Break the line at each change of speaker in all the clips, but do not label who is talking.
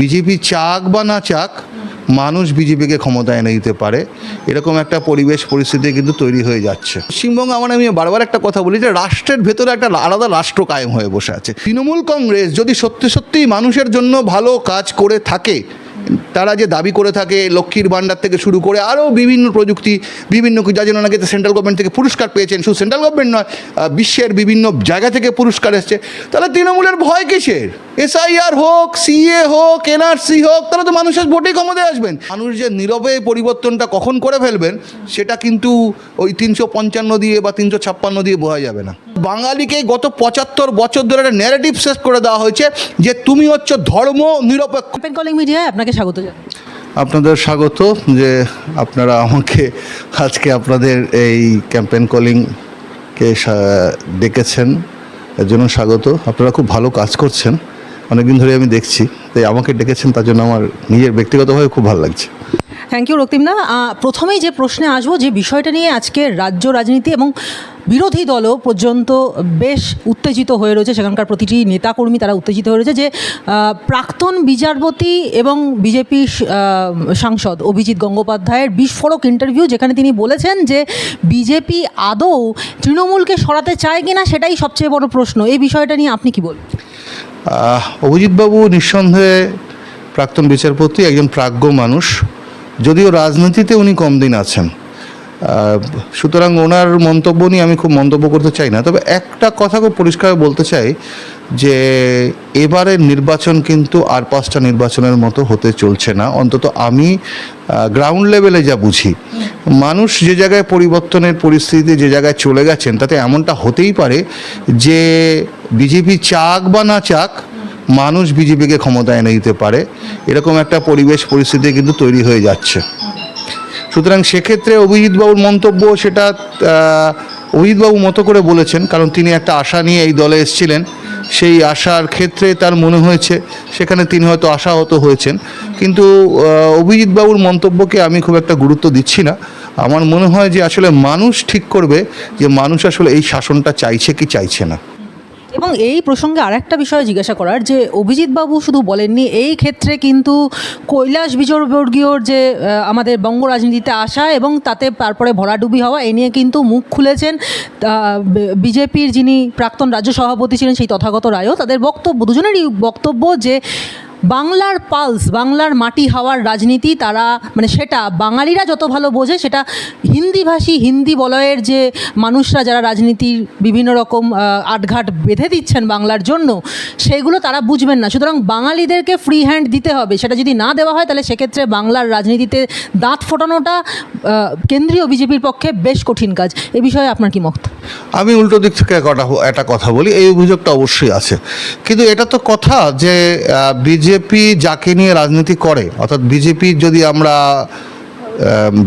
BJP চাক বা না চাক, মানুষ বিজেপিকে ক্ষমতায় এনে দিতে পারে। এরকম একটা পরিবেশ, পরিস্থিতি কিন্তু তৈরি হয়ে যাচ্ছে। পশ্চিমবঙ্গে আমার আমি বারবার একটা কথা বলি যে, রাষ্ট্রের ভেতরে একটা আলাদা রাষ্ট্র কায়েম হয়ে বসে আছে। তৃণমূল কংগ্রেস যদি সত্যি সত্যিই মানুষের জন্য ভালো কাজ করে থাকে তারা যে দাবি করে থাকে লক্ষ্মীর ভাণ্ডার থেকে শুরু করে আরও বিভিন্ন প্রযুক্তি, বিভিন্ন যার জন্য নাকি সেন্ট্রাল গভর্নমেন্ট থেকে পুরস্কার পেয়েছেন। শুধু সেন্ট্রাল গভর্নমেন্ট নয় বিশ্বের বিভিন্ন জায়গা থেকে পুরস্কার এসছে। তাহলে তৃণমূলের ভয় কিসের? এসআইআর হোক সিএ হোক এনআরসি হোক তারা তো মানুষের ভোটেই ক্ষমতায় আসবেন। মানুষ যে নীরবে পরিবর্তনটা কখন করে ফেলবেন, সেটা কিন্তু ওই তিনশো পঞ্চান্ন দিয়ে বা তিনশো ছাপ্পান্ন দিয়ে বোঝা যাবে না। বাঙালিকে গত পঁচাত্তর বছর ধরে একটা ন্যারেটিভ শেষ করে দেওয়া হয়েছে যে, তুমি হচ্ছে ধর্ম নিরপেক্ষ।
আপনাকে স্বাগত
আপনাদের স্বাগত যে আপনারা আমাকে আজকে আপনাদের এই ক্যাম্পেন কলিংকে ডেকেছেন এর জন্য স্বাগত। আপনারা খুব ভালো কাজ করছেন। অনেকদিন ধরে আমি দেখছি তাই আমাকে ডেকেছেন তার জন্য আমার নিজের ব্যক্তিগতভাবে খুব ভালো লাগছে।
থ্যাংক ইউ রক্তিম না প্রথমেই যে প্রশ্নে আসব যে বিষয়টা নিয়ে আজকে রাজ্য রাজনীতি এবং বিরোধী দলও পর্যন্ত বেশ উত্তেজিত হয়ে রয়েছে। সেখানকার প্রতিটি নেতাকর্মী তারা উত্তেজিত হয়ে রয়েছে যে প্রাক্তন বিচারপতি এবং বিজেপি সাংসদ অভিজিৎ গঙ্গোপাধ্যায়ের বিস্ফোরক ইন্টারভিউ যেখানে তিনি বলেছেন যে, বিজেপি আদৌ তৃণমূলকে সরাতে চায় কিনা সেটাই সবচেয়ে বড় প্রশ্ন। এই বিষয়টা নিয়ে আপনি কি বলবেন?
অভিজিৎবাবু নিঃসন্দেহে প্রাক্তন বিচারপতি, একজন প্রাজ্ঞ মানুষ। যদিও রাজনীতিতে উনি কম দিন আছেন। সুতরাং ওনার মন্তব্য নিয়ে আমি খুব মন্তব্য করতে চাই না। তবে একটা কথা খুব পরিষ্কার বলতে চাই যে, এবারের নির্বাচন কিন্তু আর পাঁচটা নির্বাচনের মতো হতে চলছে না। অন্তত আমি গ্রাউন্ড লেভেলে যা বুঝি, মানুষ যে জায়গায় পরিবর্তনের পরিস্থিতিতে যে জায়গায় চলে গেছেন, তাতে এমনটা হতেই পারে যে, বিজেপি চাক বা না চাক, মানুষ বিজেপিকে ক্ষমতায় এনে দিতে পারে। এরকম একটা পরিবেশ, পরিস্থিতি কিন্তু তৈরি হয়ে যাচ্ছে। সুতরাং সেক্ষেত্রে অভিজিৎবাবুর মন্তব্য সেটা অভিজিৎবাবু মতো করে বলেছেন, কারণ তিনি একটা আশা নিয়ে এই দলে এসেছিলেন। সেই আশার ক্ষেত্রে তার মনে হয়েছে, সেখানে তিনি হয়তো আশাহত হয়েছেন। কিন্তু অভিজিৎবাবুর মন্তব্যকে আমি খুব একটা গুরুত্ব দিচ্ছি না। আমার মনে হয় যে আসলে মানুষ ঠিক করবে যে মানুষ আসলে এই শাসনটা চাইছে কি চাইছে না।
এবং এই প্রসঙ্গে আরেকটা বিষয় জিজ্ঞাসা করার, যে অভিজিৎ বাবু শুধু বলেননি, এই ক্ষেত্রে কিন্তু কৈলাস বিজয়বর্গীয়র যে আমাদের বঙ্গ রাজনীতিতে আসা এবং তাতে তারপরে ভরাডুবি হওয়া, এ নিয়ে কিন্তু মুখ খুলেছেন বিজেপির যিনি প্রাক্তন রাজ্য সভাপতি ছিলেন সেই তথাগত রায়ও, তাদের বক্তব্য, দুজনেরই বক্তব্য যে বাংলার পালস, বাংলার মাটি হাওয়ার রাজনীতি, তারা মানে সেটা, বাঙালিরা যত ভালো বোঝে, সেটা হিন্দিভাষী হিন্দি বলয়ের যে মানুষরা যারা রাজনীতির বিভিন্ন রকম আটঘাট বেঁধে দিচ্ছেন বাংলার জন্য, সেগুলো তারা বুঝবেন না। সুতরাং বাঙালিদেরকে ফ্রি হ্যান্ড দিতে হবে। সেটা যদি না দেওয়া হয়, তাহলে সেক্ষেত্রে বাংলার রাজনীতিতে দাঁত ফোটানোটা কেন্দ্রীয় বিজেপির পক্ষে বেশ কঠিন কাজ। এ বিষয়ে আপনার কি মত?
আমি উল্টো দিক থেকে একটা কথা বলি, এই অভিযোগটা অবশ্যই আছে। কিন্তু এটা তো কথা যে বিজেপি যাকে নিয়ে রাজনীতি করে, অর্থাৎ বিজেপি যদি আমরা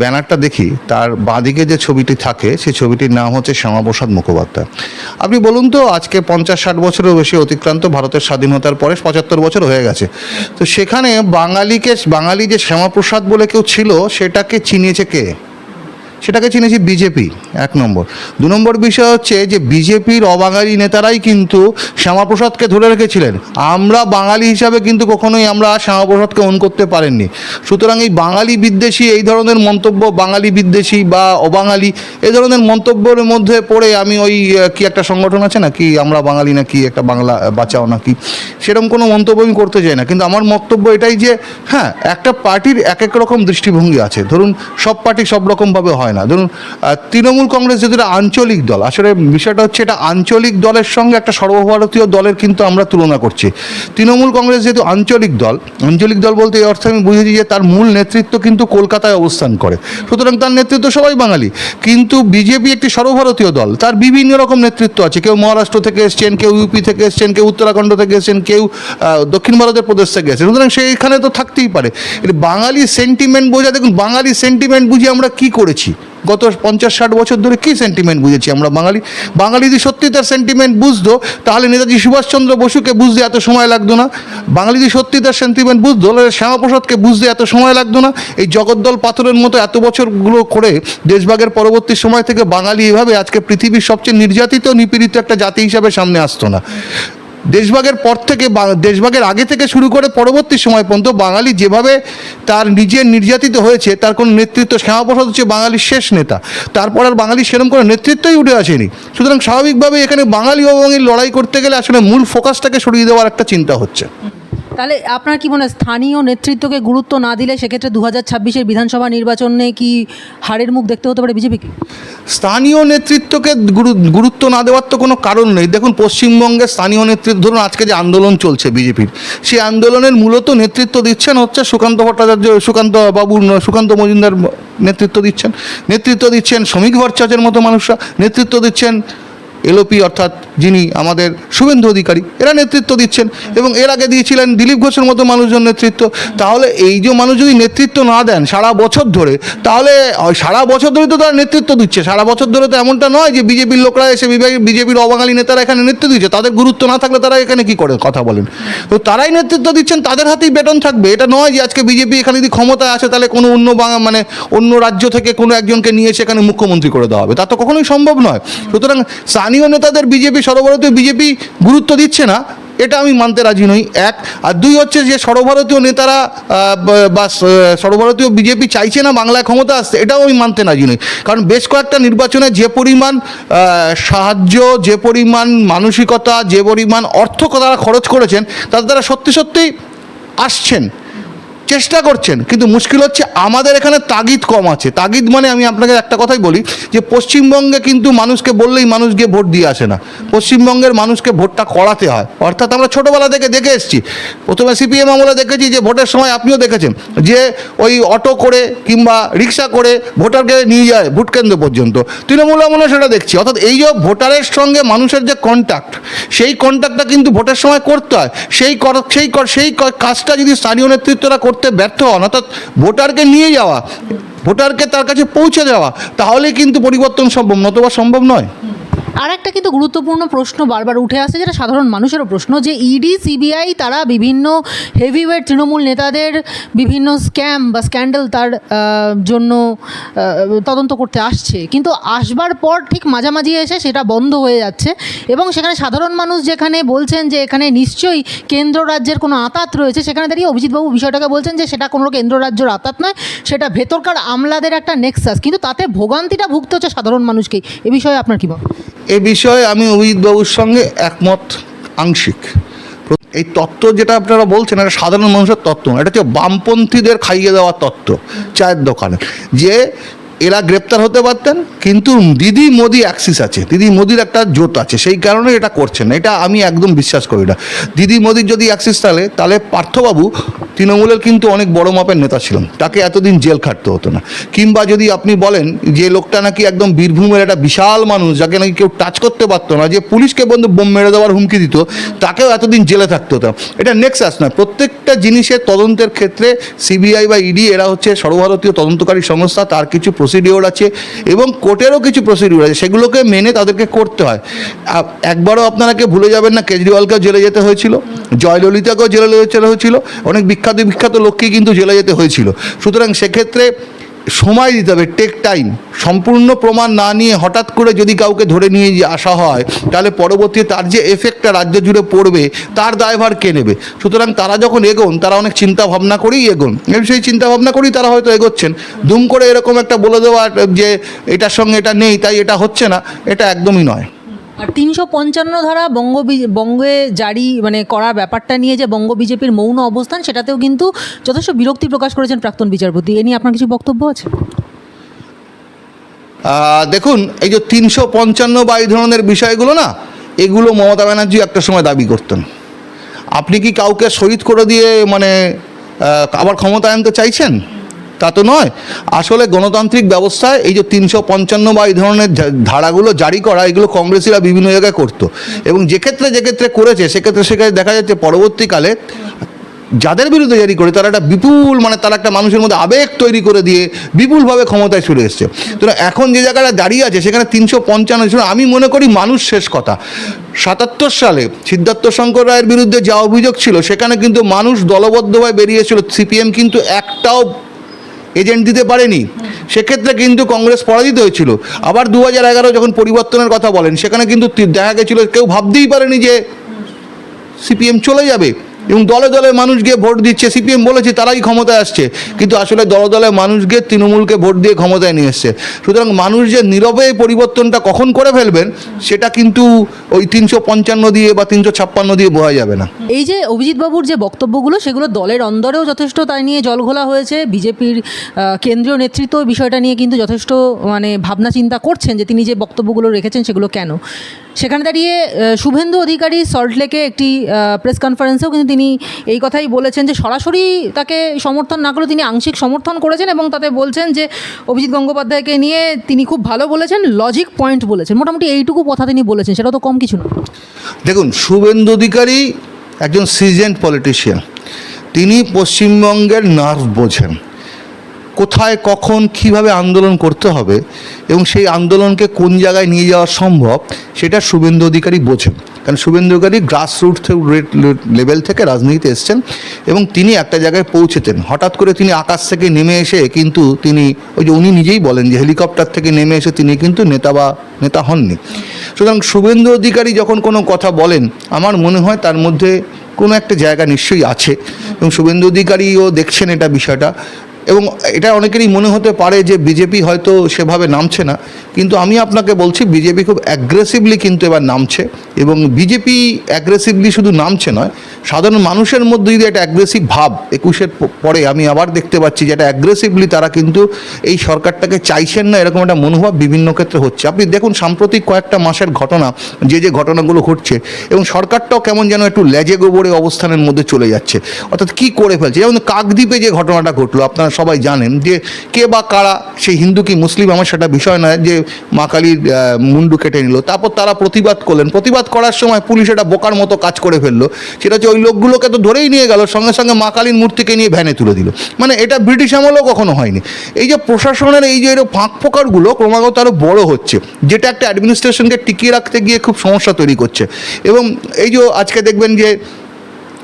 ব্যানারটা দেখি, তার বাঁদিকে যে ছবিটি থাকে, সেই ছবিটির নাম হচ্ছে শ্যামাপ্রসাদ মুখোপাধ্যায়। আপনি বলুন তো, আজকে পঞ্চাশ ষাট বছরেরও বেশি অতিক্রান্ত ভারতের স্বাধীনতার পরে পঁচাত্তর বছর হয়ে গেছে। তো সেখানে বাঙালিকে, বাঙালি যে শ্যামাপ্রসাদ বলে কেউ ছিল, সেটাকে চিনিয়েছে কে? সেটাকে চিনেছি বিজেপি, এক নম্বর। দু নম্বর বিষয় হচ্ছে যে বিজেপির অবাঙালি নেতারাই কিন্তু শ্যামাপ্রসাদকে ধরে রেখেছিলেন। আমরা বাঙালি হিসাবে কিন্তু কখনোই আমরা শ্যামাপ্রসাদকে অন করতে পারেননি। সুতরাং এই বাঙালি বিদ্বেষী, এই ধরনের মন্তব্য বাঙালি বিদ্বেষী বা অবাঙালি, এই ধরনের মন্তব্যের মধ্যে পড়ে আমি ওই কি একটা সংগঠন আছে না কি আমরা বাঙালি না কি একটা বাংলা বাঁচাও না কি সেরকম কোনো মন্তব্য আমি করতে চাই না। কিন্তু আমার বক্তব্য এটাই যে হ্যাঁ একটা পার্টির এক এক রকম দৃষ্টিভঙ্গি আছে। ধরুন, সব পার্টি সব রকমভাবে হয়। না। ধরুন তৃণমূল কংগ্রেস একটা আঞ্চলিক দল, আসলে বিষয়টা হচ্ছে এটা আঞ্চলিক দলের সঙ্গে একটা সর্বভারতীয় দলের কিন্তু আমরা তুলনা করছি। তৃণমূল কংগ্রেস যেহেতু আঞ্চলিক দল আঞ্চলিক দল বলতে এই অর্থে আমি বুঝেছি যে তার মূল নেতৃত্ব কিন্তু কলকাতায় অবস্থান করে। সুতরাং তার নেতৃত্ব সবাই বাঙালি। কিন্তু বিজেপি একটি সর্বভারতীয় দল, তার বিভিন্ন রকম নেতৃত্ব আছে। কেউ মহারাষ্ট্র থেকে এসছেন, কেউ ইউপি থেকে এসছেন, কেউ উত্তরাখণ্ড থেকে এসছেন, কেউ দক্ষিণ ভারতের প্রদেশ থেকে এসেছেন। সুতরাং সেইখানে তো থাকতেই পারে। বাঙালি সেন্টিমেন্ট বোঝা, দেখুন, বাঙালি সেন্টিমেন্ট বুঝে আমরা কি করেছি? গত পঞ্চাশ ষাট বছর ধরে কী সেন্টিমেন্ট বুঝেছি আমরা বাঙালি? বাঙালি যদি সত্যি তার সেন্টিমেন্ট বুঝতো, তাহলে নেতাজি সুভাষচন্দ্র বসুকে বুঝতে এত সময় লাগতো না। বাঙালি যদি সত্যি তার সেন্টিমেন্ট বুঝতো, তাহলে শ্যামাপ্রসাদকে বুঝতে এত সময় লাগতো না। এই জগদ্দল পাথরের মতো এত বছরগুলো করে দেশভাগের পরবর্তী সময় থেকে বাঙালি এভাবে আজকে পৃথিবীর সবচেয়ে নির্যাতিত, নিপীড়িত একটা জাতি হিসাবে সামনে আসতো না। দেশভাগের পর থেকে দেশভাগের আগে থেকে শুরু করে পরবর্তী সময় পর্যন্ত বাঙালি যেভাবে তার নিজে নির্যাতিত হয়েছে, তার কোনো নেতৃত্ব শ্যামাপ্রসাদ হচ্ছে বাঙালির শেষ নেতা। তারপর আর বাঙালি সেরকম কোনো নেতৃত্বই উঠে আসেনি। সুতরাং স্বাভাবিকভাবে এখানে বাঙালি অবাঙালির লড়াই করতে গেলে আসলে মূল ফোকাসটাকে সরিয়ে দেওয়ার একটা চিন্তা হচ্ছে।
তাহলে আপনার কি মনে হয় স্থানীয় নেতৃত্বকে গুরুত্ব না দিলে সেক্ষেত্রে দু হাজার ছাব্বিশের বিধানসভা নির্বাচনে কি হারের মুখ দেখতে হতে পারে বিজেপিকে
স্থানীয় নেতৃত্বকে গুরুত্ব না দেওয়ার তো কোনো কারণ নেই। দেখুন পশ্চিমবঙ্গের স্থানীয় নেতৃত্ব, ধরুন আজকে যে আন্দোলন চলছে বিজেপির, সেই আন্দোলনের মূলত নেতৃত্ব দিচ্ছেন হচ্ছে সুকান্ত ভট্টাচার্য, সুকান্ত বাবু, সুকান্ত মজুমদার নেতৃত্ব দিচ্ছেন। নেতৃত্ব দিচ্ছেন শ্রমিক ভট্টাচার্যের মতো মানুষরা, নেতৃত্ব দিচ্ছেন এলওপি অর্থাৎ যিনি আমাদের শুভেন্দু অধিকারী, এরা নেতৃত্ব দিচ্ছেন এবং এর আগে দিয়েছিলেন দিলীপ ঘোষের মতো মানুষজন নেতৃত্ব। তাহলে এই যে মানুষ যদি নেতৃত্ব না দেন সারা বছর ধরে, তাহলে সারা বছর ধরে তো তারা নেতৃত্ব দিচ্ছে। সারা বছর ধরে তো এমনটা নয় যে বিজেপির লোকরা এসে বিজেপির অবাঙালি নেতারা এখানে নেতৃত্ব দিচ্ছে। তাদের গুরুত্ব না থাকলে তারা এখানে কি করে? কথা বলেন। তো তারাই নেতৃত্ব দিচ্ছেন, তাদের হাতেই বেতন থাকবে। এটা নয় যে আজকে বিজেপি এখানে যদি ক্ষমতায় আসে, তাহলে কোনো অন্য মানে অন্য রাজ্য থেকে কোনো একজনকে নিয়ে এসে এখানে মুখ্যমন্ত্রী করে দেওয়া হবে। তা তো কখনোই সম্ভব নয়। সুতরাং স্থানীয় নেতাদের বিজেপি সর্বভারতীয় বিজেপি গুরুত্ব দিচ্ছে না, এটা আমি মানতে রাজি নই, এক। আর দুই হচ্ছে যে সর্বভারতীয় নেতারা বা সর্বভারতীয় বিজেপি চাইছে না বাংলায় ক্ষমতা আসতে, এটাও আমি মানতে রাজি নই। কারণ বেশ কয়েকটা নির্বাচনে যে পরিমাণ সাহায্য, যে পরিমাণ মানসিকতা, যে পরিমাণ অর্থ তারা খরচ করেছেন, তাতে তারা সত্যি সত্যিই আসছেন। চেষ্টা করছেন, কিন্তু মুশকিল হচ্ছে আমাদের এখানে তাগিদ কম আছে। তাগিদ মানে আমি আপনাকে একটা কথাই বলি, যে পশ্চিমবঙ্গে কিন্তু মানুষকে বললেই মানুষ গিয়ে ভোট দিয়ে আসে না। পশ্চিমবঙ্গের মানুষকে ভোটটা করাতে হয়। অর্থাৎ আমরা ছোটোবেলা থেকে দেখে এসেছি। প্রথমে সিপিএম আমলে দেখেছি যে ভোটের সময় আপনিও দেখেছেন, যে ওই অটো করে কিংবা রিক্সা করে ভোটারকে নিয়ে যায় ভোট কেন্দ্র পর্যন্ত। তৃণমূল আমলে সেটা দেখছি। অর্থাৎ এই যে ভোটারের সঙ্গে মানুষের যে কন্ট্যাক্ট সেই কন্ট্যাক্টটা কিন্তু ভোটের সময় করতে হয়। সেই সেই সেই কাজটা যদি স্থানীয় নেতৃত্বরা করতে ব্যর্থ হন, অর্থাৎ ভোটারকে নিয়ে যাওয়া, ভোটারকে তার কাছে পৌঁছে দেওয়া তাহলে কিন্তু পরিবর্তন সম্ভব, নতবা সম্ভব নয়।
আর একটা কিন্তু গুরুত্বপূর্ণ প্রশ্ন বারবার উঠে আসে, যেটা সাধারণ মানুষেরও প্রশ্ন, যে ইডি সিবিআই তারা বিভিন্ন হেভিওয়েট তৃণমূল নেতাদের বিভিন্ন স্ক্যাম বা স্ক্যান্ডাল তার জন্য তদন্ত করতে আসছে। কিন্তু আসবার পর ঠিক মাঝামাঝি এসে সেটা বন্ধ হয়ে যাচ্ছে এবং সেখানে সাধারণ মানুষ যেখানে বলছেন যে এখানে নিশ্চয়ই কেন্দ্র রাজ্যের কোনো আতাত রয়েছে, সেখানে দাঁড়িয়ে অভিজিৎবাবু বিষয়টাকে বলছেন যে সেটা কোনো কেন্দ্র রাজ্যের আতাত নয়, সেটা ভেতরকার আমলাদের একটা নেক্সাস কিন্তু তাতে ভোগান্তিটা ভুগতে হচ্ছে সাধারণ মানুষকেই। এ বিষয়ে আপনার কী মত?
এ বিষয়ে আমি অভিজিৎ বাবুর সঙ্গে একমত আংশিক। এই তত্ত্ব যেটা আপনারা বলছেন, এটা সাধারণ মানুষের তত্ত্ব এটা হচ্ছে বামপন্থীদের খাইয়ে দেওয়ার তত্ত্ব, চায়ের দোকানে। যে এরা গ্রেপ্তার হতে পারতেন, কিন্তু দিদি মোদি অ্যাক্সিস আছে, দিদি মোদির একটা জোট আছে, সেই কারণে এটা করছেন না, এটা আমি একদম বিশ্বাস করি না। দিদি মোদির যদি অ্যাক্সিস তাহলে তাহলে পার্থবাবু তৃণমূলের কিন্তু অনেক বড় মাপের নেতা ছিলেন, তাকে এতদিন জেল খাটতে হতো না। কিংবা যদি আপনি বলেন যে লোকটা নাকি একদম বীরভূমের একটা বিশাল মানুষ, যাকে নাকি কেউ টাচ করতে পারতো না, যে পুলিশকে বন্ধু বোম মেরে দেওয়ার হুমকি দিত, তাকেও এতদিন জেলে থাকতে হতো এটা নেক্সাস নয় প্রত্যেকটা জিনিসের তদন্তের ক্ষেত্রে সিবিআই বা ইডি এরা হচ্ছে সর্বভারতীয় তদন্তকারী সংস্থা, তার কিছু প্রসিডিওর আছে এবং কোর্টেরও কিছু প্রসিডিওর আছে, সেগুলোকে মেনে তাদেরকে করতে হয়। একবারও আপনারাকে ভুলে যাবেন না, কেজরিওয়ালকেও জেলে যেতে হয়েছিল, জয়ললিতাকেও জেলে যেতে হয়েছিল, অনেক বিখ্যাত বিখ্যাত লোককেই কিন্তু জেলে যেতে হয়েছিল। সুতরাং সেক্ষেত্রে সময় দিতে হবে টেক টাইম সম্পূর্ণ প্রমাণ না নিয়ে হঠাৎ করে যদি কাউকে ধরে নিয়ে আসা হয়, তাহলে পরবর্তী তার যে এফেক্টটা রাজ্য জুড়ে পড়বে, তার দায়ভার কে নেবে? সুতরাং তারা যখন এগোন, তারা অনেক চিন্তা ভাবনা করেই এগোন। সেই চিন্তা ভাবনা করেই তারা হয়তো এগোচ্ছেন। দুম করে এরকম একটা বলে দেওয়া যে, এটার সঙ্গে এটা নেই, তাই এটা হচ্ছে না, এটা একদমই নয়।
আর তিনশো পঞ্চান্ন ধারা বঙ্গ বঙ্গে জারি মানে করা ব্যাপারটা নিয়ে যে বঙ্গ বিজেপির মৌন অবস্থান, সেটাতেও কিন্তু যথেষ্ট বিরক্তি প্রকাশ করেছেন প্রাক্তন বিচারপতি। এ নিয়ে আপনার কিছু বক্তব্য আছে?
দেখুন, এই যে তিনশো পঞ্চান্ন বা এই ধরনের বিষয়গুলো না, এগুলো মমতা ব্যানার্জি একটা সময় দাবি করতেন। আপনি কি কাউকে শহীদ করে দিয়ে মানে আবার ক্ষমতা আনতে চাইছেন? তা তো নয়। আসলে গণতান্ত্রিক ব্যবস্থায় এই যে তিনশো পঞ্চান্ন বা এই ধরনের ধারাগুলো জারি করা, এগুলো কংগ্রেসিরা বিভিন্ন জায়গায় করতো। এবং যে ক্ষেত্রে যে ক্ষেত্রে করেছে সেক্ষেত্রে সেখানে দেখা যাচ্ছে পরবর্তীকালে যাদের বিরুদ্ধে জারি করে, তারা একটা বিপুল মানে তারা একটা মানুষের মধ্যে আবেগ তৈরি করে দিয়ে বিপুলভাবে ক্ষমতায় চলে এসছে। তো এখন যে জায়গাটা দাঁড়িয়ে আছে, সেখানে তিনশো পঞ্চান্ন আমি মনে করি মানুষ শেষ কথা। সাতাত্তর সালে সিদ্ধার্থ শঙ্কর রায়ের বিরুদ্ধে যা অভিযোগ ছিল, সেখানে কিন্তু মানুষ দলবদ্ধভাবে বেরিয়েছিল। সিপিএম কিন্তু একটাও এজেন্ট দিতে পারেনি। সেক্ষেত্রে কিন্তু কংগ্রেস পরাজিত হয়েছিল। আবার দু হাজার এগারো যখন পরিবর্তনের কথা বলেন, সেখানে কিন্তু দেখা গেছিল কেউ ভাবতেই পারেনি যে সিপিএম চলে যাবে। এবং দলে দলে মানুষ গিয়ে ভোট দিচ্ছে, সিপিএম বলেছে তারাই ক্ষমতায় আসছে, কিন্তু আসলে দলে দলে মানুষ গিয়ে তৃণমূলকে ভোট দিয়ে ক্ষমতায় নিয়ে এসছে। সুতরাং মানুষ যে নীরবে এই পরিবর্তনটা কখন করে ফেলবেন, সেটা কিন্তু ওই তিনশো পঞ্চান্ন দিয়ে বা তিনশো ছাপ্পান্ন দিয়ে বোঝা যাবে না।
এই যে অভিজিৎ বাবুর যে বক্তব্যগুলো, সেগুলো দলের অন্দরেও যথেষ্ট তাই নিয়ে জলঘোলা হয়েছে। বিজেপির কেন্দ্রীয় নেতৃত্ব বিষয়টা নিয়ে কিন্তু যথেষ্ট মানে ভাবনা চিন্তা করছেন যে তিনি যে বক্তব্যগুলো রেখেছেন সেগুলো কেন? সেখানে দাঁড়িয়ে শুভেন্দু অধিকারী সল্টলেকে একটি প্রেস কনফারেন্সেও কিন্তু তিনি এই কথাই বলেছেন যে সরাসরি তাকে সমর্থন না করলেও তিনি আংশিক সমর্থন করেছেন এবং তাতে বলছেন যে অভিজিৎ গঙ্গোপাধ্যায়কে নিয়ে তিনি খুব ভালো বলেছেন লজিক পয়েন্ট বলেছেন। মোটামুটি এইটুকু কথা তিনি বলেছেন, সেটা তো কম কিছু না
দেখুন, শুভেন্দু অধিকারী একজন সিজেন্ট পলিটিশিয়ান তিনি পশ্চিমবঙ্গের নার্ভ বোঝেন। কোথায়, কখন, কীভাবে আন্দোলন করতে হবে এবং সেই আন্দোলনকে কোন জায়গায় নিয়ে যাওয়া সম্ভব, সেটা শুভেন্দু অধিকারী বোঝেন। কারণ শুভেন্দু অধিকারী গ্রাসরুট লেভেল থেকে রাজনীতিতে এসছেন এবং তিনি একটা জায়গায় পৌঁছেতেন হঠাৎ করে তিনি আকাশ থেকে নেমে এসে কিন্তু তিনি, ওই যে উনি নিজেই বলেন যে হেলিকপ্টার থেকে নেমে এসে তিনি কিন্তু নেতা বা নেতা হননি। সুতরাং শুভেন্দু অধিকারী যখন কোনো কথা বলেন, আমার মনে হয় তার মধ্যে কোনো একটা জায়গা নিশ্চয়ই আছে। এবং শুভেন্দু অধিকারীও দেখছেন এটা বিষয়টা। এবং এটা অনেকেরই মনে হতে পারে যে বিজেপি হয়তো সেভাবে নামছে না, কিন্তু আমি আপনাকে বলছি বিজেপি খুব অ্যাগ্রেসিভলি কিন্তু এবার নামছে এবং বিজেপি অ্যাগ্রেসিভলি শুধু নামছে নয়, সাধারণ মানুষের মধ্যে যদি একটা অ্যাগ্রেসিভ ভাব একুশের পরে আমি আবার দেখতে পাচ্ছি যে একটা অ্যাগ্রেসিভলি তারা কিন্তু এই সরকারটাকে চাইছেন না, এরকম একটা মনোভাব বিভিন্ন ক্ষেত্রে হচ্ছে। আপনি দেখুন সাম্প্রতিক কয়েকটা মাসের ঘটনা, যে যে ঘটনাগুলো ঘটছে এবং সরকারটাও কেমন যেন একটু লেজে গোবরে অবস্থানের মধ্যে চলে যাচ্ছে। অর্থাৎ কি করে ফেলছে? যেমন কাকদ্বীপে যে ঘটনাটা ঘটলো, আপনারা সবাই জানেন যে কে বা কারা সেই হিন্দু কি মুসলিম, আমার সেটা বিষয় নয়, যে মা কালীর মুন্ডু কেটে নিল। তারপর তারা প্রতিবাদ করলেন। প্রতিবাদ করার সময় পুলিশ এটা বোকার মতো কাজ করে ফেলল। সেটা হচ্ছে ওই লোকগুলোকে তো ধরেই নিয়ে গেল, সঙ্গে সঙ্গে মা কালীর মূর্তিকে নিয়ে ভ্যানে তুলে দিল। মানে এটা ব্রিটিশ আমলেও কখনো হয়নি। এই যে প্রশাসনের এই যে ফাঁক ফোকারগুলো ক্রমাগত আরও বড় হচ্ছে, যেটা একটা অ্যাডমিনিস্ট্রেশনকে টিকিয়ে রাখতে গিয়ে খুব সমস্যা তৈরি করছে। এবং এই যে আজকে দেখবেন যে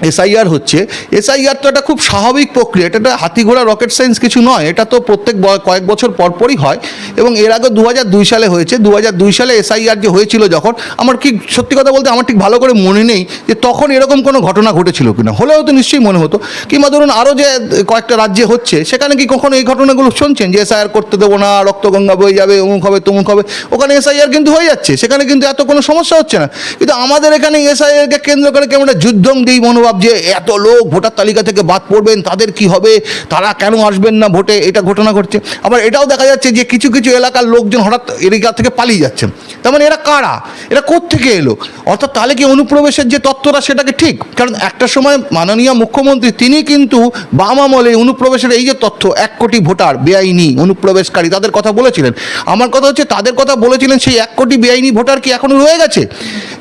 এসআইআর হচ্ছে। এসআইআর তো একটা খুব স্বাভাবিক প্রক্রিয়া। এটা একটা হাতি ঘোড়া রকেট সায়েন্স কিছু নয়। এটা তো প্রত্যেক কয়েক বছর পরপরই হয়। এবং এর আগে দু দুই সালে হয়েছে। দু দুই সালে এসআইআর যে হয়েছিল যখন, আমার কি সত্যি কথা বলতে আমার ঠিক ভালো করে মনে নেই যে তখন এরকম কোনো ঘটনা ঘটেছিল কিনা। হলেও তো নিশ্চয়ই মনে হতো। কিংবা ধরুন আরও যে কয়েকটা রাজ্যে হচ্ছে, সেখানে কি কখনো এই ঘটনাগুলো শুনছেন? যে এসআইআর করতে দেবো না, রক্তগঙ্গা বয়ে যাবে, অমুক হবে, তমুক হবে। ওখানে এসআইআর কিন্তু হয়ে যাচ্ছে। সেখানে কিন্তু এত কোনো সমস্যা হচ্ছে না। কিন্তু আমাদের এখানে এসআইআরকে কেন্দ্র করে কেমন একটা দিই মনোভাব যে এত লোক ভোটার তালিকা থেকে বাদ পড়বেন, তাদের কি হবে? তারা কেন আসবেন না ভোটে? এটা ঘটনা ঘটছে। আবার এটাও দেখা যাচ্ছে যে কিছু কিছু এলাকার লোকজন হঠাৎ এলাকা থেকে পালিয়ে যাচ্ছেন তার মানে এরা কারা? এরা থেকে এলো? অর্থাৎ তাহলে কি অনুপ্রবেশের যে তত্ত্বটা সেটাকে ঠিক? কারণ একটা সময় মাননীয় মুখ্যমন্ত্রী, তিনি কিন্তু বাম আমলে অনুপ্রবেশের এই যে তথ্য, এক কোটি ভোটার বেআইনি অনুপ্রবেশকারী, তাদের কথা বলেছিলেন। আমার কথা হচ্ছে তাদের কথা বলেছিলেন, সেই এক কোটি বেআইনি ভোটার কি এখনও রয়ে গেছে?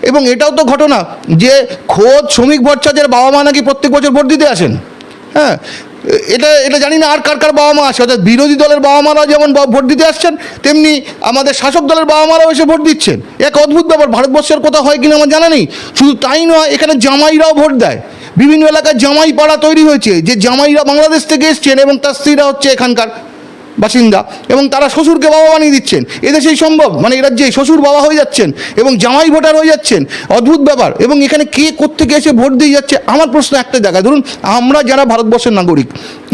এবং এটাও তো ঘটনা যে খোদ শ্রমিক ভট্টাচার্যের বাবা মা নাকি প্রত্যেক বছর ভোট দিতে আসেন? হ্যাঁ এটা এটা জানি না আর কার কার বাবা মা আসে অর্থাৎ বিরোধী দলের বাবা মারাও যেমন ভোট দিতে আসছেন, তেমনি আমাদের শাসক দলের বাবা মারাও এসে ভোট দিচ্ছেন। এক অদ্ভুত ব্যাপার, ভারতবর্ষের কোথাও হয় কিনা আমার জানা নেই। শুধু তাই নয়, এখানে জামাইরাও ভোট দেয়। বিভিন্ন এলাকায় জামাই পাড়া তৈরি হয়েছে, যে জামাইরা বাংলাদেশ থেকে এসছেন এবং তার স্ত্রীরা হচ্ছে এখানকার বাসিন্দা এবং তারা শ্বশুরকে বাবা বানিয়ে দিচ্ছেন। এদেশেই সম্ভব? মানে এরা যে শ্বশুর বাবা হয়ে যাচ্ছেন এবং জামাই ভোটার হয়ে যাচ্ছেন, অদ্ভুত ব্যাপার। এবং এখানে কে কোত্থেকে এসে ভোট দিয়ে যাচ্ছে? আমার প্রশ্ন একটা জায়গায় ধরুন, আমরা যারা ভারতবর্ষের নাগরিক,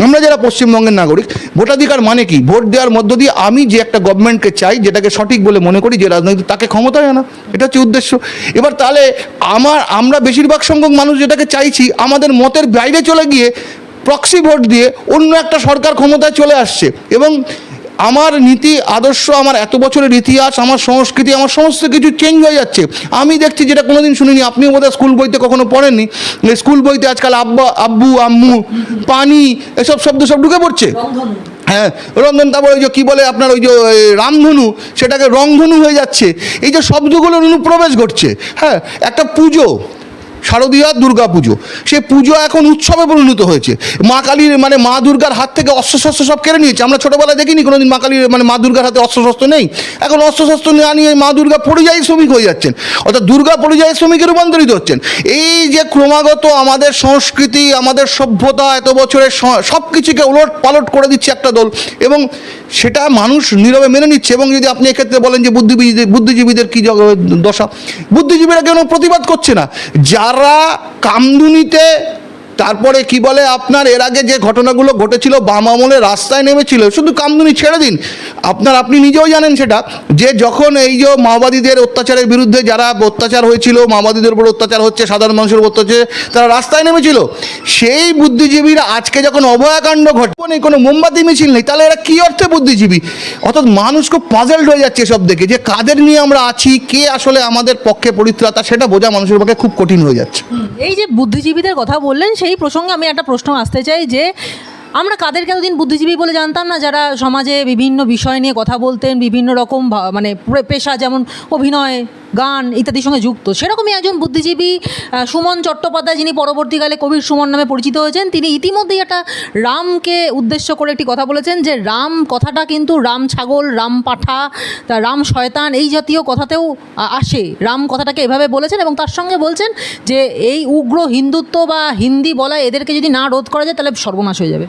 আমরা যারা পশ্চিমবঙ্গের নাগরিক, ভোটাধিকার মানে কি? ভোট দেওয়ার মধ্য দিয়ে আমি যে একটা গভর্নমেন্টকে চাই, যেটাকে সঠিক বলে মনে করি, যে রাজনৈতিক, তাকে ক্ষমতায় আনা এটা হচ্ছে উদ্দেশ্য। এবার তাহলে আমার, আমরা বেশিরভাগ সংখ্যক মানুষ যেটাকে চাইছি, আমাদের মতের বাইরে চলে গিয়ে প্রক্সি ভোট দিয়ে অন্য একটা সরকার ক্ষমতায় চলে আসছে। এবং আমার নীতি আদর্শ আমার এত বছরের ইতিহাস আমার সংস্কৃতি আমার সমস্ত কিছু চেঞ্জ হয়ে যাচ্ছে। আমি দেখছি যেটা কোনোদিন শুনিনি আপনিও বোধহয় স্কুল বইতে কখনো পড়েননি। স্কুল বইতে আজকাল আব্বা আব্বু আম্মু পানি এসব শব্দ সব ঢুকে পড়ছে। হ্যাঁ রন্ধন তারপর ওই যে কী বলে আপনার ওই যে রামধনু সেটাকে রংধনু হয়ে যাচ্ছে। এই যে শব্দগুলোর অনুপ্রবেশ ঘটছে। হ্যাঁ একটা পুজো শারদীয়া দুর্গা পুজো সে পুজো এখন উৎসবে পরিণত হয়েছে। মা কালীর মানে মা দুর্গার হাত থেকে অস্ত্রশস্ত্র সব কেড়ে নিয়েছে। আমরা ছোটোবেলায় দেখিনি, কোনোদিন মা কালীর মানে মা দুর্গার হাতে অস্ত্রশস্ত্র নেই। এখন অস্ত্রশস্ত্র না নিয়ে মা দুর্গা পরিযায়ী শ্রমিক হয়ে যাচ্ছেন। অর্থাৎ দুর্গা পরিযায়ী শ্রমিকে রূপান্তরিত হচ্ছেন। এই যে ক্রমাগত আমাদের সংস্কৃতি, আমাদের সভ্যতা, এত বছরের সব কিছুকে উলট পালট করে দিচ্ছে একটা দল এবং সেটা মানুষ নীরবে মেনে নিচ্ছে এবং যদি আপনি এক্ষেত্রে বলেন যে বুদ্ধিজীবী বুদ্ধিজীবীদের কী দশা? বুদ্ধিজীবীরা কেন প্রতিবাদ করছে না? যারা তারা কামদুনিতে তারপরে কি বলে আপনার, এর আগে যে ঘটনাগুলো ঘটেছিল, বাম আমলে রাস্তায় নেমেছিল, শুধু কামদুনি ছেড়ে দিন। আপনার, আপনি নিজেও জানেন সেটা, যে যখন এই যে মাওবাদীদের অত্যাচারের বিরুদ্ধে যারা অত্যাচার হয়েছিল, মাওবাদীদের উপর অত্যাচার হচ্ছে, সাধারণ মানুষের উপর অত্যাচার তারা রাস্তায় নেমেছিল। সেই বুদ্ধিজীবীরা আজকে যখন অভয়াকাণ্ড ঘটবে নেই কোনো মোমবাতি, মিছিল নেই, তাহলে এরা কী অর্থে বুদ্ধিজীবী? অর্থাৎ মানুষ খুব পাজেলড হয়ে যাচ্ছে সব দেখে, যে কাদের নিয়ে আমরা আছি, কে আসলে আমাদের পক্ষে পরিত্রাতা, সেটা বোঝা মানুষের পক্ষে খুব কঠিন হয়ে যাচ্ছে।
এই যে বুদ্ধিজীবীদের কথা বললেন, সেই প্রসঙ্গে আমি একটা প্রশ্ন আসতে চাই যে, আমরা কাদেরকে এতদিন বুদ্ধিজীবী বলে জানতাম না? যারা সমাজে বিভিন্ন বিষয় নিয়ে কথা বলতেন, বিভিন্ন রকম মানে পেশা যেমন অভিনয় গান ইত্যাদির সঙ্গে যুক্ত। সেরকমই একজন বুদ্ধিজীবী সুমন চট্টোপাধ্যায়, যিনি পরবর্তীকালে কবির সুমন নামে পরিচিত হয়েছেন, তিনি ইতিমধ্যেই একটা রামকে উদ্দেশ্য করে একটি কথা বলেছেন যে, রাম কথাটা কিন্তু রাম ছাগল, রাম পাঠা, তা রাম শয়তান এই জাতীয় কথাতেও আসে। রাম কথাটাকে এভাবে বলেছেন এবং তার সঙ্গে বলছেন যে, এই উগ্র হিন্দুত্ব বা হিন্দি বলা এদেরকে যদি না রোধ করা যায়, তাহলে সর্বনাশ হয়ে যাবে।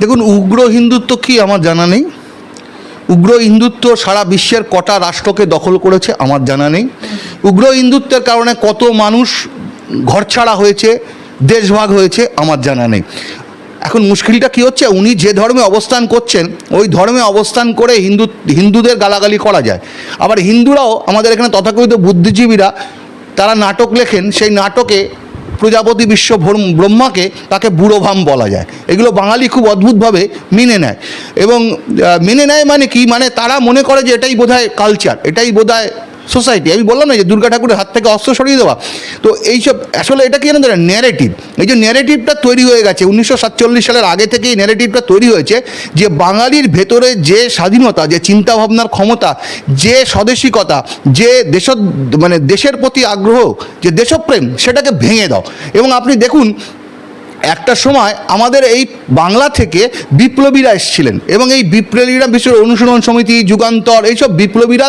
দেখুন, উগ্র হিন্দুত্ব কি আমার জানা নেই। উগ্র হিন্দুত্ব সারা বিশ্বের কটা রাষ্ট্রকে দখল করেছে আমার জানা নেই। উগ্র হিন্দুত্বের কারণে কত মানুষ ঘরছাড়া হয়েছে, দেশভাগ হয়েছে আমার জানা নেই। এখন মুশকিলটা কি হচ্ছে? উনি যে ধর্মে অবস্থান করছেন, ওই ধর্মে অবস্থান করে হিন্দু, হিন্দুদের গালাগালি করা যায়। আবার হিন্দুরাও আমাদের এখানে তথাকথিত বুদ্ধিজীবীরা, তারা নাটক লেখেন, সেই নাটকে প্রজাপতি বিশ্ব ব্রহ্মাকে তাকে বুড়োভাম বলা যায়। এগুলো বাঙালি খুব অদ্ভুতভাবে মেনে নেয়। এবং মেনে নেয় মানে কি? মানে তারা মনে করে যে এটাই বোধহয় কালচার এটাই বোধহয় সোসাইটি। আমি বললাম না যে দুর্গা ঠাকুরের হাত থেকে অস্ত্র সরিয়ে দেওয়া। তো এইসব আসলে এটা কি জানেন ন্যারেটিভ এই যে ন্যারেটিভটা তৈরি হয়ে গেছে, উনিশশো সাতচল্লিশ সালের আগে থেকেই ন্যারেটিভটা তৈরি হয়েছে যে বাঙালির ভেতরে যে স্বাধীনতা, যে চিন্তাভাবনার ক্ষমতা, যে স্বদেশিকতা, যে দেশ মানে দেশের প্রতি আগ্রহ, যে দেশপ্রেম, সেটাকে ভেঙে দাও। এবং আপনি দেখুন, একটা সময় আমাদের এই বাংলা থেকে বিপ্লবীরা এসেছিলেন। এবং এই বিপ্লবীরা বিশ্বের অনুশীলন সমিতি, যুগান্তর, এইসব বিপ্লবীরা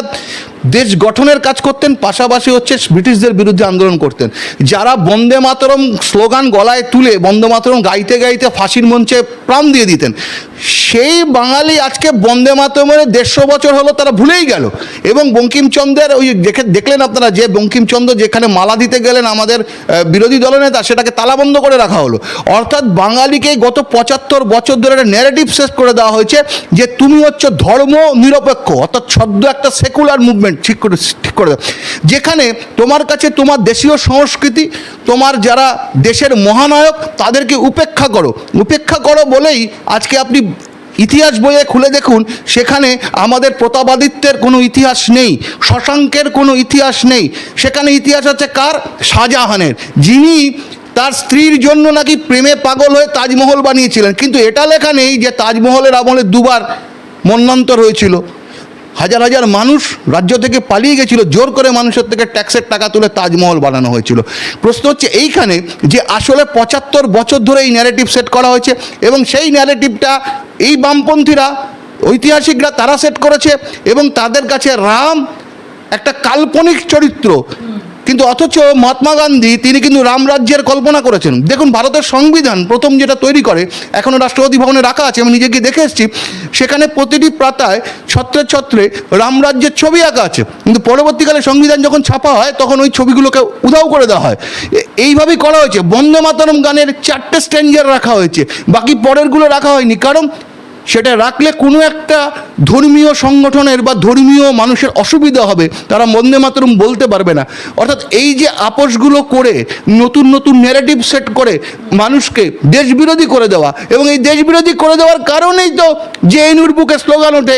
দেশ গঠনের কাজ করতেন, পাশাপাশি হচ্ছে ব্রিটিশদের বিরুদ্ধে আন্দোলন করতেন। যারা বন্দে মাতরম স্লোগান গলায় তুলে, বন্দে মাতরম গাইতে গাইতে ফাঁসির মঞ্চে প্রাণ দিয়ে দিতেন, সেই বাঙালি আজকে বন্দে মাতরমের দেড়শো বছর হলো তারা ভুলেই গেল। এবং বঙ্কিমচন্দ্রের ওই দেখে, দেখলেন আপনারা যে বঙ্কিমচন্দ্র যেখানে মালা দিতে গেলেন আমাদের বিরোধী দলনেতা সেটাকে তালাবন্ধ করে রাখা হলো। অর্থাৎ বাঙালিকে গত পঁচাত্তর বছর ধরে একটা ন্যারেটিভ শেষ করে দেওয়া হয়েছে যে, তুমি হচ্ছে ধর্ম নিরপেক্ষ অর্থাৎ ছদ্ম একটা সেকুলার মুভমেন্ট ঠিক করে ঠিক করে দাও। যেখানে তোমার কাছে তোমার দেশীয় সংস্কৃতি, তোমার যারা দেশের মহানায়ক, তাদেরকে উপেক্ষা করো। উপেক্ষা করো বলেই আজকে আপনি ইতিহাস বইয়ে খুলে দেখুন, সেখানে আমাদের প্রতাপাদিত্যের কোনো ইতিহাস নেই, শশাঙ্কের কোনো ইতিহাস নেই। সেখানে ইতিহাস আছে কার? শাহজাহানের। যিনি তার স্ত্রীর জন্য নাকি প্রেমে পাগল হয়ে তাজমহল বানিয়েছিলেন। কিন্তু এটা লেখা নেই যে তাজমহলের আমলে দুবার মন্বন্তর হয়েছিল। হাজার হাজার মানুষ রাজ্য থেকে পালিয়ে গেছিল, জোর করে মানুষের থেকে ট্যাক্সের টাকা তুলে তাজমহল বানানো হয়েছিল। প্রশ্ন হচ্ছে এইখানে যে আসলে পঁচাত্তর বছর ধরে এই ন্যারেটিভ সেট করা হয়েছে এবং সেই ন্যারেটিভটা এই বামপন্থীরা, ঐতিহাসিকরা তারা সেট করেছে এবং তাদের কাছে রাম একটা কাল্পনিক চরিত্র। কিন্তু অথচ মহাত্মা গান্ধী, তিনি কিন্তু রামরাজ্যের কল্পনা করেছেন। দেখুন, ভারতের সংবিধান প্রথম যেটা তৈরি করে, এখনও রাষ্ট্রপতি ভবনে রাখা আছে, আমি নিজে গিয়ে দেখে এসেছি, সেখানে প্রতিটি পাতায় ছত্রে ছত্রে রামরাজ্যের ছবি আঁকা আছে। কিন্তু পরবর্তীকালে সংবিধান যখন ছাপা হয়, তখন ওই ছবিগুলোকে উধাও করে দেওয়া হয়। এইভাবেই করা হয়েছে। বন্দে মাতরম গানের চারটে স্ট্যান্ডার রাখা হয়েছে। বাকি পরেরগুলো রাখা হয়নি। কারণ সেটা রাখলে কোনো একটা ধর্মীয় সংগঠনের বা ধর্মীয় মানুষের অসুবিধা হবে। তারা বন্দে মাতরম বলতে পারবে না। অর্থাৎ এই যে আপোষগুলো করে, নতুন নতুন ন্যারেটিভ সেট করে মানুষকে দেশবিরোধী করে দেওয়া এবং এই দেশবিরোধী করে দেওয়ার কারণেই তো যে এনুর বুকে স্লোগান ওঠে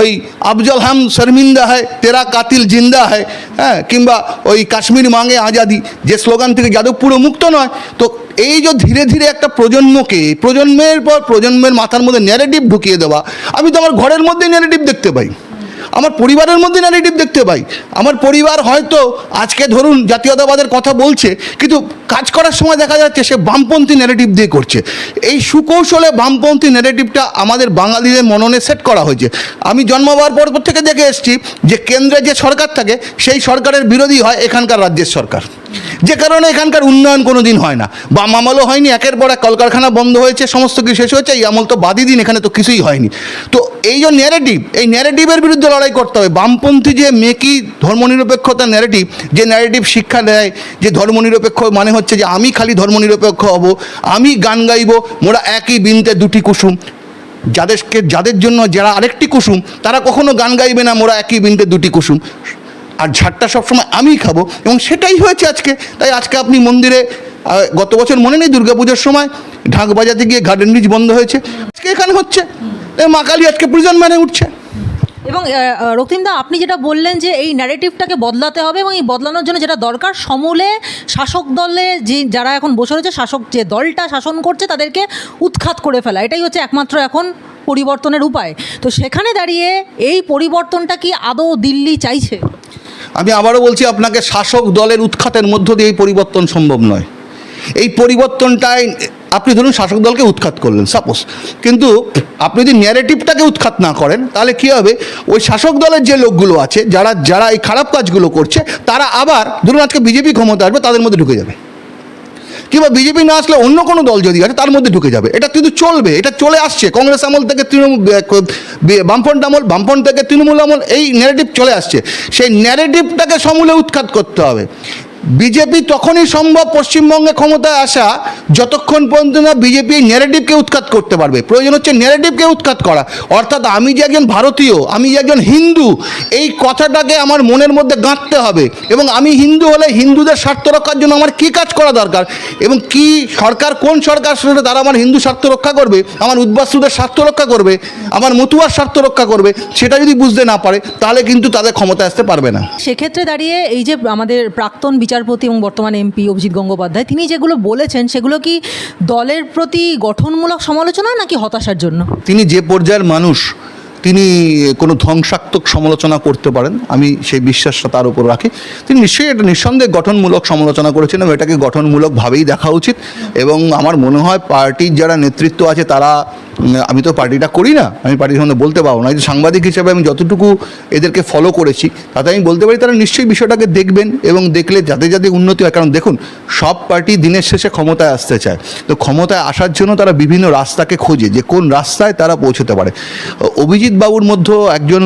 ওই আফজল হাম শর্মিন্দা হয়, তেরা কাতিল জিন্দা হয় হ্যাঁ কিংবা ওই কাশ্মীর মাঙে আজাদি, যে স্লোগান থেকে যাদবপুরও মুক্ত নয়, তো এই যে ধীরে ধীরে একটা প্রজন্মকে, প্রজন্মের পর প্রজন্মের মাথার মধ্যে ন্যারেটিভ ঢুকিয়ে দেওয়া, আমি তো আমার ঘরের মধ্যে ন্যারেটিভ দেখতে পাই। আমার পরিবারের মধ্যে ন্যারেটিভ দেখতে পাই। আমার পরিবার হয়তো আজকে ধরুন জাতীয়তাবাদের কথা বলছে, কিন্তু কাজ করার সময় দেখা যাচ্ছে সে বামপন্থী ন্যারেটিভ দিয়ে করছে। এই সুকৌশলে বামপন্থী ন্যারেটিভটা আমাদের বাঙালিদের মননে সেট করা হয়েছে। আমি জন্মাবার পর থেকে দেখে এসেছি যে কেন্দ্রে যে সরকার থাকে, সেই সরকারের বিরোধী হয় এখানকার রাজ্যের সরকার। যে কারণে এখানকার উন্নয়ন কোনো দিন হয় না। বা আমলও হয়নি, একের পর এক কলকারখানা বন্ধ হয়েছে, সমস্ত কিছু শেষ হয়েছে, এই আমল তো বাদই দিন, এখানে তো কিছুই হয়নি। তো এই যে ন্যারেটিভ এই ন্যারেটিভের বিরুদ্ধে লড়াই করতে হবে। বামপন্থী যে মেকি ধর্মনিরপেক্ষতা ন্যারেটিভ যে ন্যারেটিভ শিক্ষা দেয়, যে ধর্মনিরপেক্ষ মানে হচ্ছে যে আমি খালি ধর্মনিরপেক্ষ হব, আমি গান গাইব, মোরা একই বিনতে দুটি কুসুম। যাদেরকে, যাদের জন্য যারা আরেকটি কুসুম, তারা কখনো গান গাইবে না, মোরা একই বিনতে দুটি কুসুম। আর ঝাড়টা সবসময় আমিই খাব, এবং সেটাই হয়েছে আজকে। তাই আজকে আপনি মন্দিরে গত বছর মনে নেই দুর্গাপুজোর সময় ঢাক বাজাতে গিয়ে গার্ডেন ব্রিজ বন্ধ হয়েছে। আজকে এখানে হচ্ছে। মা কালী আজকে প্রিজন ম্যানে উঠছে।
এবং রক্তিমদা আপনি যেটা বললেন যে এই ন্যারেটিভটাকে বদলাতে হবে এবং এই বদলানোর জন্য যেটা দরকার, সমূলে শাসক দলে যে, যারা এখন বসে রয়েছে, শাসক যে দলটা শাসন করছে, তাদেরকে উৎখাত করে ফেলা। এটাই হচ্ছে একমাত্র এখন পরিবর্তনের উপায়। তো সেখানে দাঁড়িয়ে এই পরিবর্তনটা কি আদৌ দিল্লি চাইছে?
আমি আবারও বলছি, আপনাকে শাসক দলের উৎখাতের মধ্য দিয়ে এই পরিবর্তন সম্ভব নয়। এই পরিবর্তনটাই আপনি ধরুন শাসক দলকে উৎখাত করলেন সাপোজ কিন্তু আপনি যদি ন্যারেটিভটাকে উৎখাত না করেন, তাহলে কী হবে? ওই শাসক দলের যে লোকগুলো আছে, যারা যারা এই খারাপ কাজগুলো করছে, তারা আবার, ধরুন আজকে বিজেপি ক্ষমতা আসবে, তাদের মধ্যে ঢুকে যাবে। কিংবা বিজেপি না আসলে অন্য কোনো দল যদি আছে তার মধ্যে ঢুকে যাবে। এটা কিন্তু চলবে, এটা চলে আসছে। কংগ্রেস আমল থেকে তৃণমূল বামফ্রন্ট আমল, বামফ্রন্ট থেকে তৃণমূল আমল, এই ন্যারেটিভ চলে আসছে। সেই ন্যারেটিভটাকে সমূলে উৎখাত করতে হবে। বিজেপি তখনই সম্ভব পশ্চিমবঙ্গে ক্ষমতায় আসা, যতক্ষণ পর্যন্ত না বিজেপি এই ন্যারেটিভকে উৎখাত করতে পারবে। প্রয়োজন হচ্ছে ন্যারেটিভকে উৎখাত করা। অর্থাৎ আমি যে একজন ভারতীয়, আমি যে একজন হিন্দু, এই কথাটাকে আমার মনের মধ্যে গাঁথতে হবে। এবং আমি হিন্দু হলে হিন্দুদের স্বার্থ রক্ষার জন্য আমার কী কাজ করা দরকার? এবং কি সরকার, কোন সরকার সেটা তারা আমার হিন্দু স্বার্থ রক্ষা করবে, আমার উদ্বাস্তুদের স্বার্থ রক্ষা করবে, আমার মতুয়ার স্বার্থ রক্ষা করবে, সেটা যদি বুঝতে না পারে, তাহলে কিন্তু তাদের ক্ষমতা আসতে পারবে না।
সেক্ষেত্রে দাঁড়িয়ে এই যে আমাদের প্রাক্তন বিচারপতি এবং বর্তমান এমপি অভিজিৎ গঙ্গোপাধ্যায়, তিনি যেগুলো বলেছেন, সেগুলো কি দলের প্রতি গঠনমূলক সমালোচনা নাকি হতাশার জন্য?
তিনি যে পর্যায়ের মানুষ, তিনি কোনো ধ্বংসাত্মক সমালোচনা করতে পারেন, আমি সেই বিশ্বাসটা তার উপর রাখি। তিনি নিশ্চয়ই এটা নিঃসন্দেহে গঠনমূলক সমালোচনা করেছেন এবং এটাকে গঠনমূলকভাবেই দেখা উচিত। এবং আমার মনে হয় পার্টির যারা নেতৃত্ব আছে, তারা আমি তো পার্টিটা করি না। আমি পার্টির সম্বন্ধে বলতে পারব না। সাংবাদিক হিসেবে আমি যতটুকু এদেরকে ফলো করেছি, তাতে আমি বলতে পারি তারা নিশ্চয়ই বিষয়টাকে দেখবেন এবং দেখলে যাতে যাতে উন্নতি হয়। কারণ দেখুন, সব পার্টি দিনের শেষে ক্ষমতায় আসতে চায়। তো ক্ষমতায় আসার জন্য তারা বিভিন্ন রাস্তাকে খোঁজে, যে কোন রাস্তায় তারা পৌঁছতে পারে। অভিজিৎ বাবুর মধ্যে একজন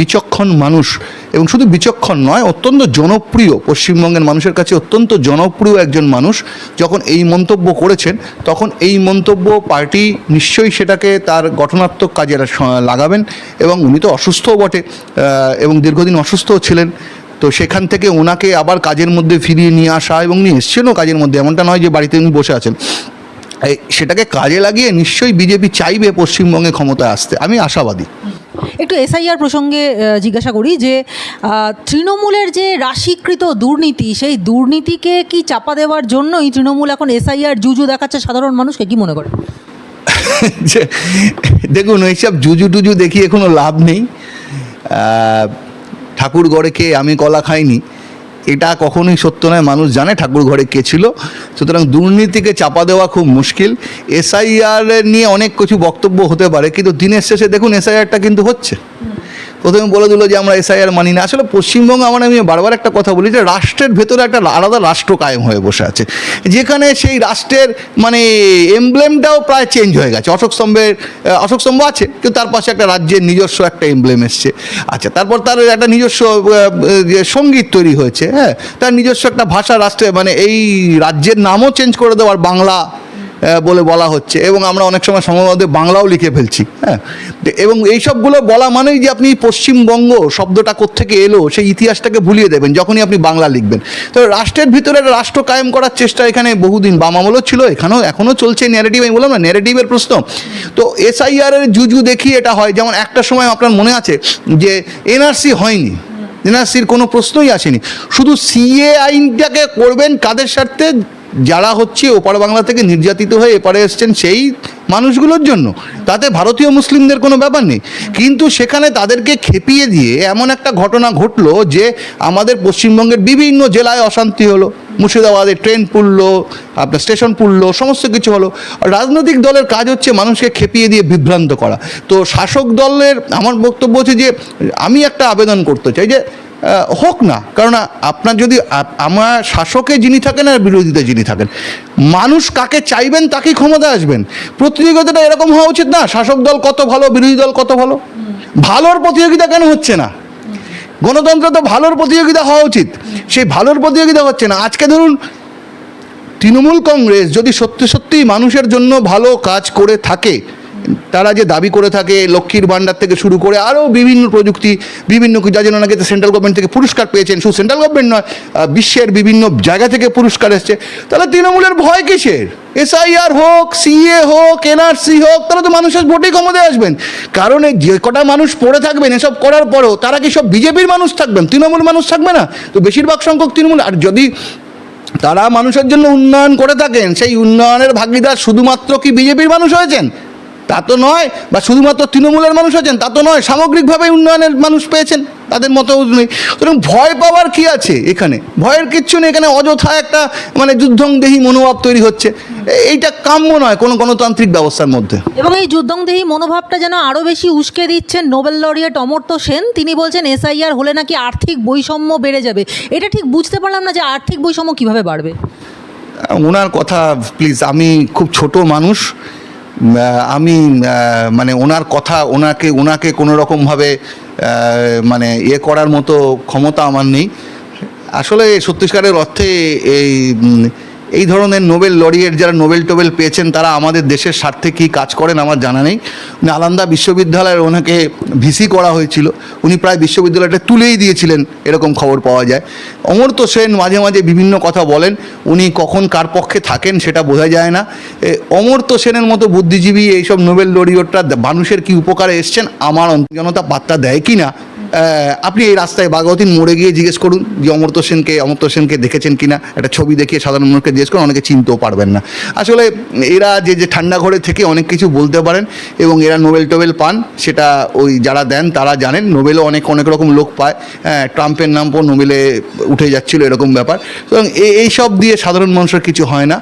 বিচক্ষণ মানুষ এবং শুধু বিচক্ষণ নয়, অত্যন্ত জনপ্রিয় পশ্চিমবঙ্গের মানুষের কাছে অত্যন্ত জনপ্রিয় একজন মানুষ যখন এই মন্তব্য করেছেন, তখন এই মন্তব্য পার্টি নিশ্চয়ই সেটাকে তার গঠনাত্মক কাজে লাগাবেন এবং উনি তো অসুস্থও বটে এবং দীর্ঘদিন অসুস্থও ছিলেন। তো সেখান থেকে ওনাকে আবার কাজের মধ্যে ফিরিয়ে নিয়ে আসা এবং উনি এসছেনও কাজের মধ্যে, এমনটা নয় যে বাড়িতে উনি বসে আছেন। সেটাকে কাজে লাগিয়ে নিশ্চয়ই বিজেপি চাইবে পশ্চিমবঙ্গে ক্ষমতায় আসতে। আমি আশাবাদী।
একটু এসআইআর প্রসঙ্গে জিজ্ঞাসা করি যে তৃণমূলের যে রাশিকৃত দুর্নীতি সেই দুর্নীতিকে কি চাপা দেওয়ার জন্যই তৃণমূল এখন এসআইআর জুজু দেখাচ্ছে সাধারণ মানুষকে? কি মনে করে?
যে দেখুন এইসব জুজু টুজু দেখিয়ে কোনো লাভ নেই। ঠাকুর ঘরে কে আমি কলা খাইনি। এটা কখনোই সত্য নয়, মানুষ জানে ঠাকুর ঘরে কে ছিল। সুতরাং দুর্নীতিকে চাপা দেওয়া খুব মুশকিল। এসআইআর নিয়ে অনেক কিছু বক্তব্য হতে পারে, কিন্তু দিনের শেষে দেখুন এসআইআরটা কিন্তু হচ্ছে। প্রথমে বলে দিল যে আমরা এসআইআর মানি না। আসলে পশ্চিমবঙ্গ আমার আমি বারবার একটা কথা বলি যে রাষ্ট্রের ভেতরে একটা আলাদা রাষ্ট্র কায়েম হয়ে বসে আছে। যেখানে সেই রাষ্ট্রের মানে এমব্লেমটাও প্রায় চেঞ্জ হয়ে গেছে। অশোক স্তম্ভের অশোক স্তম্ভ আছে, কিন্তু তার পাশে একটা রাজ্যের নিজস্ব একটা এমব্লেম এসছে। আচ্ছা তারপর তার একটা নিজস্ব যে সংগীত তৈরি হয়েছে হ্যাঁ? তার নিজস্ব একটা ভাষা রাষ্ট্রে মানে এই রাজ্যের নামও চেঞ্জ করে দেওয়ার বাংলা বলে বলা হচ্ছে। এবং আমরা অনেক সময় সম্ভবত বাংলাও লিখে ফেলছি। হ্যাঁ? এবং এইসবগুলো বলা মানেই যে আপনি পশ্চিমবঙ্গ শব্দটা কোত্থেকে এলো, সেই ইতিহাসটাকে ভুলিয়ে দেবেন, যখনই আপনি বাংলা লিখবেন। তো রাষ্ট্রের ভিতরে একটা রাষ্ট্র কায়েম করার চেষ্টা এখানে বহুদিন বাম আমলও ছিল, এখানেও এখনও চলছে ন্যারেটিভ আমি বললাম না ন্যারেটিভের প্রশ্ন। তো এসআইআর এর জুজু দেখি এটা হয়, যেমন একটা সময় আপনার মনে আছে যে এনআরসি হয়নি এনআরসির কোনো প্রশ্নই আসেনি। শুধু সিএ আইনটাকে করবেন কাদের স্বার্থে? যারা হচ্ছে ওপার বাংলা থেকে নির্যাতিত হয়ে এপারে এসছেন সেই মানুষগুলোর জন্য। তাতে ভারতীয় মুসলিমদের কোনো ব্যাপার নেই। কিন্তু সেখানে তাদেরকে খেপিয়ে দিয়ে এমন একটা ঘটনা ঘটলো যে আমাদের পশ্চিমবঙ্গের বিভিন্ন জেলায় অশান্তি হলো। মুর্শিদাবাদে ট্রেন পুড়লো, আপনার স্টেশন পুড়লো, সমস্ত কিছু হলো। রাজনৈতিক দলের কাজ হচ্ছে মানুষকে খেপিয়ে দিয়ে বিভ্রান্ত করা। তো শাসক দলের, আমার বক্তব্য হচ্ছে যে আমি একটা আবেদন করতে চাই যে হোক না। কারণ আপনার যদি আমার শাসকে যিনি থাকেন আর বিরোধীতে যিনি থাকেন, মানুষ কাকে চাইবেন তাকেই ক্ষমতা আসবেন। প্রতিযোগিতাটা এরকম হওয়া উচিত না, শাসক দল কত ভালো, বিরোধী দল কত ভালো? ভালোর প্রতিযোগিতা কেন হচ্ছে না? গণতন্ত্র তো ভালোর প্রতিযোগিতা হওয়া উচিত। সেই ভালোর প্রতিযোগিতা হচ্ছে না। আজকে ধরুন, তৃণমূল কংগ্রেস যদি সত্যি সত্যি মানুষের জন্য ভালো কাজ করে থাকে তারা যে দাবি করে থাকে লক্ষ্মীর ভাণ্ডার থেকে শুরু করে আরও বিভিন্ন প্রযুক্তি, বিভিন্ন যার জন্য নাকি সেন্ট্রাল গভর্নমেন্ট থেকে পুরস্কার পেয়েছেন। শুধু সেন্ট্রাল গভর্নমেন্ট নয় বিশ্বের বিভিন্ন জায়গা থেকে পুরস্কার এসছে। তাহলে তৃণমূলের ভয় কিসের? এসআইআর হোক সিএ হোক এনআরসি হোক তারা তো মানুষের ভোটেই ক্ষমতায় আসবেন। কারণ এই যে কটা মানুষ পড়ে থাকবেন, এসব করার পরও তারা কি সব বিজেপির মানুষ থাকবেন? তৃণমূল মানুষ থাকবে না? তো বেশিরভাগ সংখ্যক তৃণমূল, আর যদি তারা মানুষের জন্য উন্নয়ন করে থাকেন, সেই উন্নয়নের ভাগিদার শুধুমাত্র কি বিজেপির মানুষ হয়েছেন? তা তো নয় বা শুধুমাত্র তৃণমূলের মানুষ আছেন তা তো নয় সামগ্রিকভাবে উন্নয়নের মানুষ পেয়েছেন তাদের মতো নেই। সুতরাং ভয় পাওয়ার কি আছে এখানে? ভয়ের কিচ্ছু নেই এখানে অযথা একটা মানে যুদ্ধংদেহী মনোভাব তৈরি হচ্ছে। এইটা কাম্য নয় কোনো গণতান্ত্রিক ব্যবস্থার মধ্যে।
এবং এই যুদ্ধংদেহী মনোভাবটা যেন আরও বেশি উস্কে দিচ্ছেন নোবেল লরিয়েট অমর্ত্য সেন। তিনি বলছেন এসআইআর হলে নাকি আর্থিক বৈষম্য বেড়ে যাবে। এটা ঠিক বুঝতে পারলাম না যে আর্থিক বৈষম্য কীভাবে বাড়বে।
ওনার কথা প্লিজ আমি খুব ছোট মানুষ আমি মানে ওনার কথা, ওনাকে ওনাকে কোনো রকমভাবে মানে ইয়ে করার মতো ক্ষমতা আমার নেই। আসলে সত্যিকারের অর্থে এই এই ধরনের নোবেল লরিয়েট যারা নোবেল টোবেল পেয়েছেন তারা আমাদের দেশের স্বার্থে কী কাজ করেন আমার জানা নেই। নালন্দা বিশ্ববিদ্যালয়ের ওনাকে ভিসি করা হয়েছিল। উনি প্রায় বিশ্ববিদ্যালয়টা তুলেই দিয়েছিলেন এরকম খবর পাওয়া যায়। অমর্ত্য সেন মাঝে মাঝে বিভিন্ন কথা বলেন উনি কখন কার পক্ষে থাকেন সেটা বোঝা যায় না। এ, অমর্ত্য সেনের মতো বুদ্ধিজীবী এইসব নোবেল লরিয়টরা মানুষের কি উপকারে এসছেন আমার জনতা পাত্তা দেয় কি না আপনি এই রাস্তায় বাগাওতিন মোড়ে গিয়ে জিজ্ঞেস করুন যে অমর্ত্য সেনকে অমর্ত্য সেনকে দেখেছেন কিনা? একটা ছবি দেখিয়ে সাধারণ মানুষকে জিজ্ঞেস করুন, অনেকে চিনতেও পারবেন না। আসলে এরা যে যে ঠান্ডা ঘরে থেকে অনেক কিছু বলতে পারেন এবং এরা নোবেল টোবেল পান, সেটা ওই যারা দেন তারা জানেন। নোবেলও অনেক অনেক রকম লোক পায়। হ্যাঁ ট্রাম্পের নাম পর নোবেলে উঠে যাচ্ছিল এরকম ব্যাপার। সুতরাং এই- এই সব দিয়ে সাধারণ মানুষের কিছু হয় না।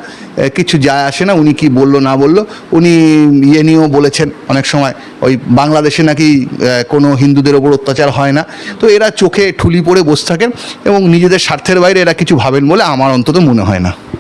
কিছু যায় আসে না। উনি কি বলল, না বলল? উনি ইয়ে নিয়েও বলেছেন অনেক সময়, ওই বাংলাদেশে নাকি কোনো হিন্দুদের ওপর অত্যাচার হয় না। তো এরা চোখে ঠুলি পড়ে বসে থাকেন এবং নিজেদের স্বার্থের বাইরে এরা কিছু ভাবেন বলে আমার অন্তত মনে হয় না।